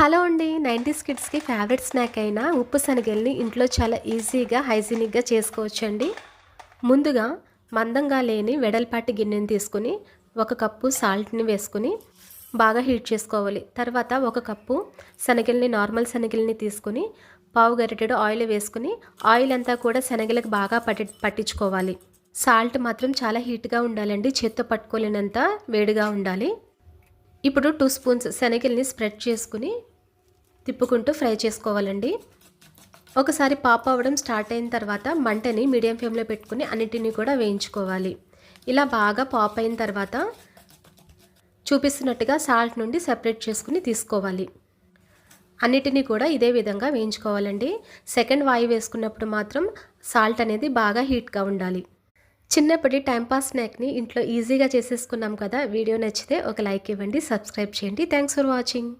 Hello అండి nineties కిడ్స్కి favourite snack అయిన ఉప్పు శనగల్ని ఇంట్లో చాలా ఈజీగా హైజీనిక్గా చేసుకోవచ్చండి. ముందుగా మందంగా లేని వెడల్పాటి గిన్నెని తీసుకుని ఒక కప్పు సాల్ట్ని వేసుకుని బాగా హీట్ చేసుకోవాలి. తర్వాత ఒక కప్పు శనగల్ని నార్మల్ శనగల్ని తీసుకుని పావు గరిటెడు ఆయిల్ వేసుకుని ఆయిల్ అంతా కూడా శనగలకు బాగా పట్టి పట్టించుకోవాలి. సాల్ట్ మాత్రం చాలా హీట్గా ఉండాలండి చేత్తో పట్టుకోలేనంత వేడిగా ఉండాలి. ఇప్పుడు టూ స్పూన్స్ శనగల్ని స్ప్రెడ్ చేసుకుని తిప్పుకుంటూ ఫ్రై చేసుకోవాలండి. ఒకసారి పాప్ అవ్వడం స్టార్ట్ అయిన తర్వాత మంటని మీడియం ఫ్లేమ్లో పెట్టుకుని అన్నిటినీ కూడా వేయించుకోవాలి. ఇలా బాగా పాప్ అయిన తర్వాత చూపిస్తున్నట్టుగా సాల్ట్ నుండి సెపరేట్ చేసుకుని తీసుకోవాలి. అన్నిటినీ కూడా ఇదే విధంగా వేయించుకోవాలండి. సెకండ్ వాయి వేసుకున్నప్పుడు మాత్రం సాల్ట్ అనేది బాగా హీట్గా ఉండాలి. చిన్నప్పటి టైంపాస్ స్నాక్ని ఇంట్లో ఈజీగా చేసేసుకున్నాం కదా. వీడియో నచ్చితే ఒక లైక్ ఇవ్వండి సబ్స్క్రైబ్ చేయండి. Thanks for watching.